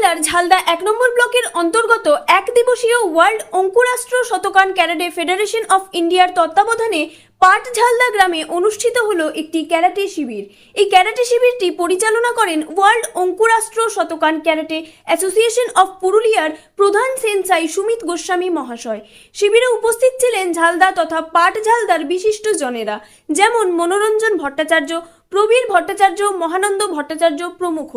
জেলার ঝালদা এক নম্বর ব্লকের অন্তর্গত এক দিবসীয় ওয়ার্ল্ড অঙ্কুরাষ্ট্র শতকান ক্যারাডে ফেডারেশন অফ ইন্ডিয়ার তত্ত্বাবধানে পাট ঝালদা গ্রামে অনুষ্ঠিত হলো একটি ক্যারাটে শিবির। এই ক্যারাটে শিবিরটি পরিচালনা করেন ওয়ার্ল্ড অঙ্কুরাষ্ট্র শতকান ক্যারাটে অ্যাসোসিয়েশন অফ পুরুলিয়ার প্রধান সেন্সাই সুমিত গোস্বামী মহাশয়। শিবিরে উপস্থিত ছিলেন ঝালদা তথা পাট ঝালদার বিশিষ্ট জনেরা, যেমন মনোরঞ্জন ভট্টাচার্য, প্রবীর ভট্টাচার্য, মহানন্দ ভট্টাচার্য প্রমুখ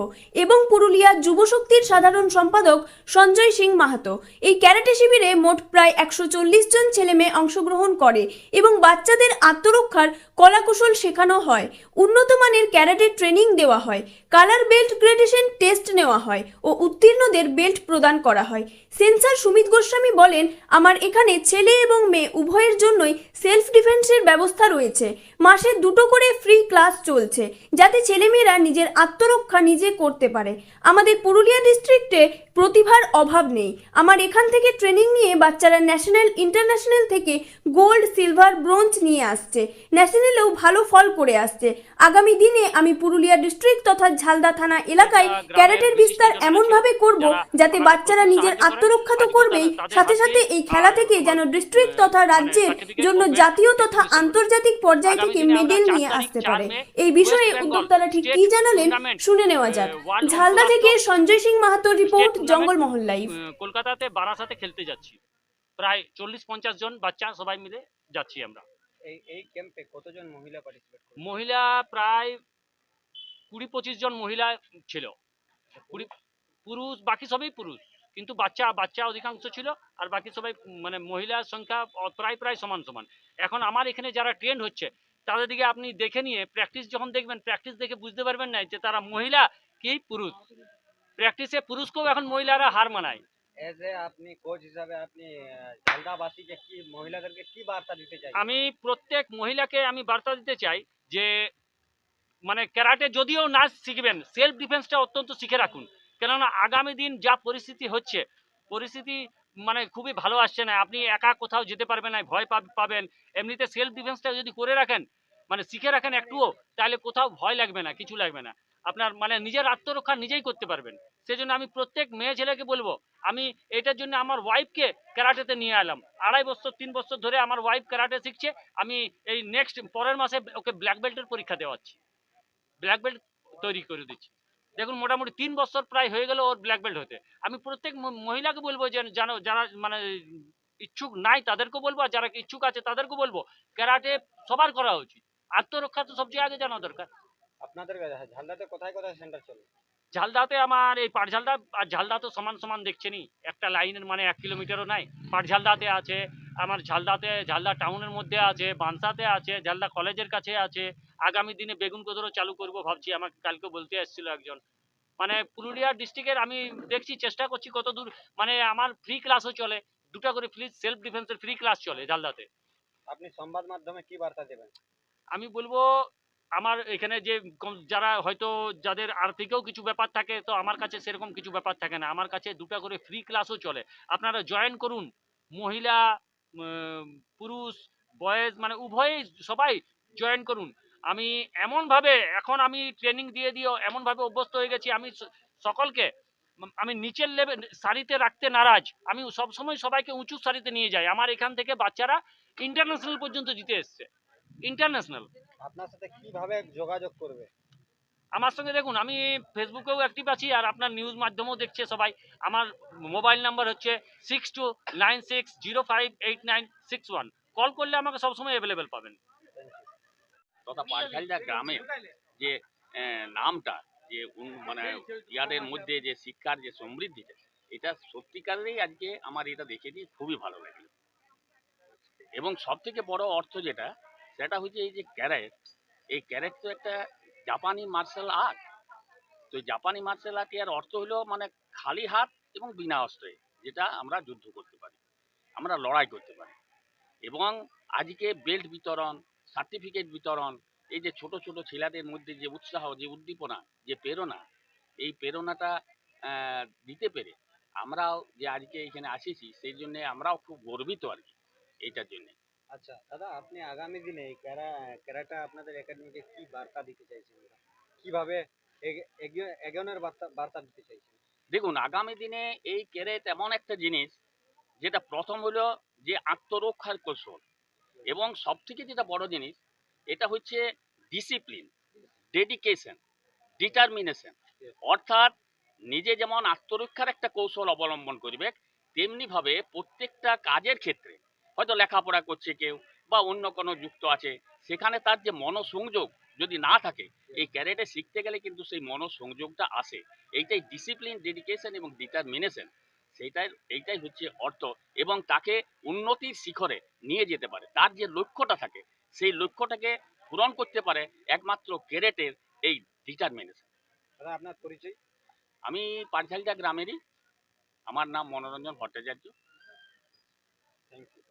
এবং পুরুলিয়া যুবশক্তির সাধারণ সম্পাদক সঞ্জয় সিং মাহাতো। এই ক্যারাটে শিবিরে মোট প্রায় একশো চল্লিশ জন ছেলেমেয়ে অংশগ্রহণ করে এবং বাচ্চাদের আত্মরক্ষার কলাকুশল শেখানো হয়। উন্নত মানের ক্যারাটে ট্রেনিং দেওয়া হয়। কালার বেল্ট গ্রেডেশন টেস্ট নেওয়া হয় ও উত্তীর্ণদের বেল্ট প্রদান করা হয়। সেন্সার সুমিত গোস্বামী বলেন, আমার এখানে ছেলে এবং মেয়ে উভয়ের জন্যই সেলফ ডিফেন্সের ব্যবস্থা রয়েছে। মাসে দুটো করে ফ্রি ক্লাস চলছে যাতে ছেলেমেয়েরা নিজের আত্মরক্ষা নিজে করতে পারে। আমাদের পুরুলিয়া ডিস্ট্রিক্টে প্রতিভার অভাব নেই। আমার এখান থেকে ট্রেনিং নিয়ে বাচ্চারা ন্যাশনাল ইন্টারন্যাশনাল থেকে গোল্ড সিলভার ব্রোঞ্জ নিয়ে আসছে। ন্যাশনালেও ভালো ফল করে আসছে। আগামী দিনে আমি পুরুলিয়া ডিস্ট্রিক্ট তথা ঝালদা থানা এলাকায় ক্যারেটের বিস্তার এমনভাবে করব যাতে বাচ্চারা নিজের আত্মরক্ষা তো করবেই। সাথে সাথে এই খেলা থেকে যেন ডিস্ট্রিক্ট তথা রাজ্যের জন্য জাতীয় তথা আন্তর্জাতিক পর্যায় থেকে মেডেল নিয়ে আসতে পারে। এই বিষয়ে উদ্যোক্তারা ঠিক কী জানালেন শুনে নেওয়া যাক। ঝালদা থেকে সঞ্জয় সিং মাহাতোর রিপোর্ট জঙ্গলমহল লাইভ কলকাতাতে বারাসাতে খেলতে যাচ্ছি। প্রায় চল্লিশ পঞ্চাশ জন বাচ্চা সবাই মিলে যাচ্ছি আমরা। এই এই ক্যাম্পে কতজন মহিলা পার্টিসিপেট মহিলা প্রায় কুড়ি পঁচিশ জন মহিলা ছিল। কুড়ি পুরুষ বাকি সবই পুরুষ। কিন্তু বাচ্চা বাচ্চা অধিকাংশ ছিল আর বাকি সবাই মানে মহিলার সংখ্যা প্রায় প্রায় সমান সমান। এখন আমার এখানে যারা ট্রেন্ড হচ্ছে তাদের দিকে আপনি দেখে নিয়ে প্র্যাকটিস যখন দেখবেন প্র্যাকটিস দেখে বুঝতে পারবেন না যে তারা মহিলা কি পুরুষ। প্র্যাকটিসে পুরুষকেও এখন মহিলারা হার মানায়। এজ এ আপনি কোচ হিসাবে আপনি ঝালদাবাসীকে কি মহিলাদেরকে কি বার্তা দিতে চাই আমি প্রত্যেক মহিলাকে আমি বার্তা দিতে চাই যে মানে ক্যারাটে যদিও নাচ শিখবেন সেলফ ডিফেন্সটা অত্যন্ত শিখে রাখুন। কেননা আগামী দিন যা পরিস্থিতি হচ্ছে পরিস্থিতি মানে খুবই ভালো আসছে না। আপনি একা কোথাও যেতে পারবেন না ভয় পাবেন। এমনিতে সেলফ ডিফেন্সটা যদি করে রাখেন মানে শিখে রাখেন একটুও তাহলে কোথাও ভয় লাগবে না, কিছু লাগবে না। আপনার মানে নিজের আত্মরক্ষা নিজেই করতে পারবেন। সেজন্য আমি প্রত্যেক মেয়ে ছেলেকে বলব, আমি এটার জন্য আমার ওয়াইফকে ক্যারাটেতে নিয়ে এলাম। আড়াই বছর, তিন বছর ধরে আমার ওয়াইফ ক্যারাটে শিখছে, আমি এই নেক্সট পরের মাসে ওকে ব্ল্যাক বেল্টের পরীক্ষা দেওয়াচ্ছি। ব্ল্যাক বেল্ট তৈরি করে দিচ্ছি। দেখুন, মোটামুটি তিন বছর প্রায় হয়ে গেল ওর ব্ল্যাক বেল্ট হতে। আমি প্রত্যেক মহিলাকে বলব যে জানো যারা মানে ইচ্ছুক নাই তাদেরকেও বলব, আর যারা ইচ্ছুক আছে তাদেরকেও বলব ক্যারাটে সবার করা উচিত। আত্মরক্ষা তো সবচেয়ে আগে জানা দরকার। আপনাদের ঝালদাতে কোথায় কোথায় সেন্টার চলে? ঝালদাতে আমার এই পাটঝালদা আর ঝালদা তো সমান সমান দেখছেনই একটা লাইনের মানে এক কিলোমিটারও নাই। পাটঝালদাতে আছে আমার ঝালদাতে ঝালদা টাউনের মধ্যে আছে বানসাতে আছে ঝালদা কলেজের কাছে আছে। আগামী দিনে বেগুন কোদরও চালু করব ভাবছি আমাকে কালকে বলতে এসেছিল একজন। মানে পুরুলিয়া ডিস্ট্রিক্টের আমি দেখছি চেষ্টা করছি কত দূর মানে আমার ফ্রি ক্লাসও চলে। দুটা করে ফ্রি সেলফ ডিফেন্সের ফ্রি ক্লাস চলে ঝালদাতে। আপনি সংবাদ মাধ্যমে কি বার্তা দেবেন? আমি বলব, আমার এখানে যে যারা হয়তো যাদের আর্থিকও কিছু ব্যাপার থাকে, তো আমার কাছে সেরকম কিছু ব্যাপার থাকে না। আমার কাছে দুটো করে ফ্রি ক্লাসও চলে। আপনারা জয়েন করুন। মহিলা পুরুষ বয়েজ মানে উভয়ই সবাই জয়েন করুন। আমি এমনভাবে, এখন আমি ট্রেনিং দিয়ে দিও এমনভাবে অভ্যস্ত হয়ে গেছি, আমি সকলকে আমি নিচের লেভেল সারিতে রাখতে নারাজ। আমি সবসময় সবাইকে উঁচু সারিতে নিয়ে যাই। আমার এখান থেকে বাচ্চারা ইন্টারন্যাশনাল পর্যন্ত জিতে এসছে। ইন্টারন্যাশনাল। আপনার সাথে কীভাবে যোগাযোগ করবে? আমার সঙ্গে দেখুন আমি ফেসবুকেও অ্যাক্টিভ আছি আর আপনার নিউজ মাধ্যমেও দেখছে সবাই। আমার মোবাইল নাম্বার হচ্ছে six two nine six zero five eight nine six one call করলে আমাকে সবসময় অ্যাভেলেবেল পাবেন। তথা পাটখালিটা গ্রামের যে আহ, নামটা যে মানে ইয়াদের মধ্যে যে শিক্ষার যে সমৃদ্ধিটা এটা সত্যিকারেরই আজকে আমার এটা দেখে দিয়ে খুবই ভালো লাগল। এবং সব থেকে বড় অর্থ যেটা সেটা হচ্ছে এই যে ক্যারেট, এই ক্যারেট তো একটা জাপানি মার্শাল আর্ট তো জাপানি মার্শাল আর্ট এর অর্থ হলো মানে খালি হাত এবং বিনা অস্ত্রে, যেটা আমরা যুদ্ধ করতে পারি, আমরা লড়াই করতে পারি। এবং আজকে বেল্ট বিতরণ সার্টিফিকেট বিতরণ, এই যে ছোট ছোট ছেলেদের মধ্যে যে উৎসাহ, যে উদ্দীপনা, যে প্রেরণা, এই প্রেরণাটা দিতে পেরে আমরাও যে আজকে এখানে আসেছি, সেই জন্য আমরাও খুব গর্বিত আর কি, এইটার জন্য। আচ্ছা দাদা আপনি আগামী দিনে এই ক্যারা ক্যারাটা আপনাদের একাডেমিকে কি বার্তা দিতে চাইছেন কীভাবে এগোনোর বার্তা বার্তা দিতে চাইছেন? দেখুন আগামী দিনে এই ক্যারেট এমন একটা জিনিস যেটা প্রথম হলো যে আত্মরক্ষার কৌশল এবং সব থেকে যেটা বড় জিনিস এটা হচ্ছে ডিসিপ্লিন ডেডিকেশন ডিটারমিনেশন অর্থাৎ নিজে যেমন আত্মরক্ষার একটা কৌশল অবলম্বন করবে তেমনি ভাবে প্রত্যেকটা কাজের ক্ষেত্রে হয়তো লেখাপড়া করছে কেউ বা অন্য কোনো যুক্ত আছে সেখানে তার যে মনোসংযোগ যদি না থাকে এই ক্যারেটে শিখতে গেলে কিন্তু সেই মনোসংযোগটা আসে। এইটাই ডিসিপ্লিন ডেডিকেশন এবং ডিটারমিনেশন সেইটাই এইটাই হচ্ছে অর্থ এবং তাকে উন্নতির শিখরে নিয়ে যেতে পারে। তার যে লক্ষ্যটা থাকে সেই লক্ষ্যটাকে পূরণ করতে পারে একমাত্র ক্যারেটের এই ডিটারমিনেশন দাদা আপনার পরিচয়? আমি পাটঝালিয়া গ্রামেরই। আমার নাম মনোরঞ্জন ভট্টাচার্য। Thank you